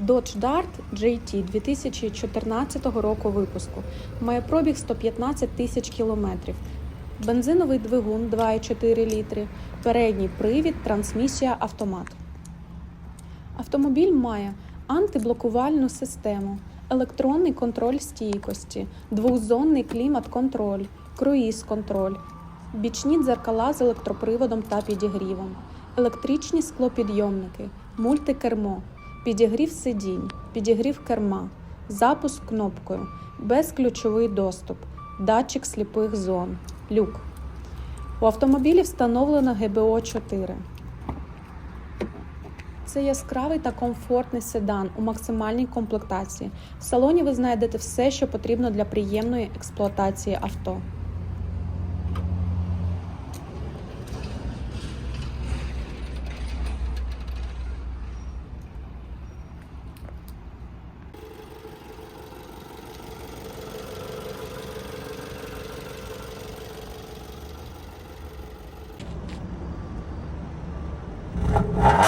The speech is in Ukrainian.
Dodge Dart GT 2014 року випуску. Має пробіг 115 тисяч кілометрів. Бензиновий двигун 2,4 літри, передній привід, трансмісія автомат. Автомобіль має антиблокувальну систему, електронний контроль стійкості, двохзонний клімат-контроль, круїз-контроль, бічні дзеркала з електроприводом та підігрівом, електричні склопідйомники, мультикермо, підігрів сидінь, підігрів керма, запуск кнопкою, безключовий доступ, датчик сліпих зон, люк. У автомобілі встановлено ГБО 4. Це яскравий та комфортний седан у максимальній комплектації. В салоні ви знайдете все, що потрібно для приємної експлуатації авто. Yeah.